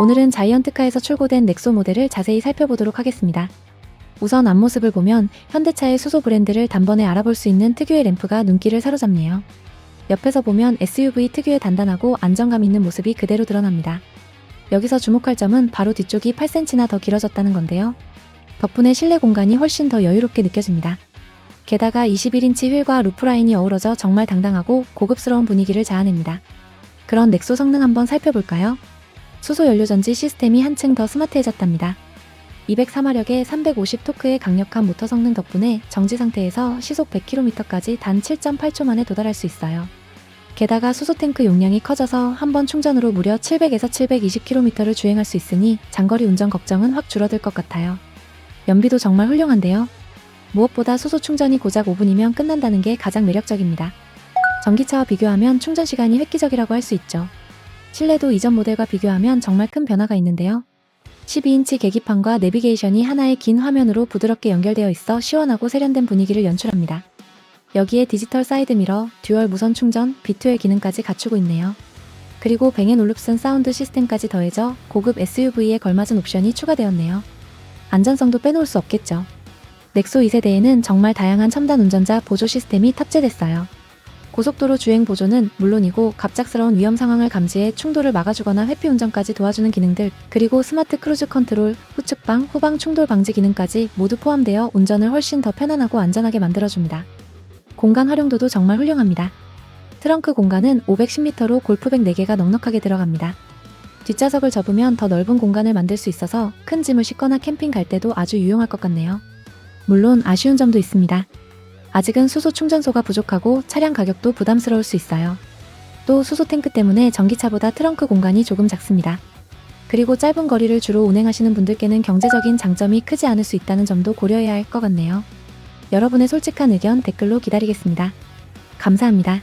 오늘은 자이언트카에서 출고된 넥소 모델을 자세히 살펴보도록 하겠습니다. 우선 앞모습을 보면 현대차의 수소 브랜드를 단번에 알아볼 수 있는 특유의 램프가 눈길을 사로잡네요. 옆에서 보면 SUV 특유의 단단하고 안정감 있는 모습이 그대로 드러납니다. 여기서 주목할 점은 바로 뒤쪽이 8cm나 더 길어졌다는 건데요. 덕분에 실내 공간이 훨씬 더 여유롭게 느껴집니다. 게다가 21인치 휠과 루프라인이 어우러져 정말 당당하고 고급스러운 분위기를 자아냅니다. 그런 넥소 성능 한번 살펴볼까요? 수소 연료 전지 시스템이 한층 더 스마트해졌답니다. 204마력의 350토크의 강력한 모터 성능 덕분에 정지 상태에서 시속 100km까지 단 7.8초 만에 도달할 수 있어요. 게다가 수소 탱크 용량이 커져서 한 번 충전으로 무려 700에서 720km를 주행할 수 있으니 장거리 운전 걱정은 확 줄어들 것 같아요. 연비도 정말 훌륭한데요. 무엇보다 수소 충전이 고작 5분이면 끝난다는 게 가장 매력적입니다. 전기차와 비교하면 충전 시간이 획기적이라고 할 수 있죠. 실내도 이전 모델과 비교하면 정말 큰 변화가 있는데요. 12인치 계기판과 내비게이션이 하나의 긴 화면으로 부드럽게 연결되어 있어 시원하고 세련된 분위기를 연출합니다. 여기에 디지털 사이드미러, 듀얼 무선 충전, B2의 기능까지 갖추고 있네요. 그리고 뱅앤올룹슨 사운드 시스템까지 더해져 고급 SUV에 걸맞은 옵션이 추가되었네요. 안전성도 빼놓을 수 없겠죠. 넥소 2세대에는 정말 다양한 첨단 운전자 보조 시스템이 탑재됐어요. 고속도로 주행 보조는 물론이고 갑작스러운 위험 상황을 감지해 충돌을 막아주거나 회피 운전까지 도와주는 기능들, 그리고 스마트 크루즈 컨트롤, 후측방, 후방 충돌 방지 기능까지 모두 포함되어 운전을 훨씬 더 편안하고 안전하게 만들어줍니다. 공간 활용도도 정말 훌륭합니다. 트렁크 공간은 510m로 골프백 4개가 넉넉하게 들어갑니다. 뒷좌석을 접으면 더 넓은 공간을 만들 수 있어서 큰 짐을 싣거나 캠핑 갈 때도 아주 유용할 것 같네요. 물론 아쉬운 점도 있습니다. 아직은 수소 충전소가 부족하고 차량 가격도 부담스러울 수 있어요. 또 수소 탱크 때문에 전기차보다 트렁크 공간이 조금 작습니다. 그리고 짧은 거리를 주로 운행하시는 분들께는 경제적인 장점이 크지 않을 수 있다는 점도 고려해야 할 것 같네요. 여러분의 솔직한 의견 댓글로 기다리겠습니다. 감사합니다.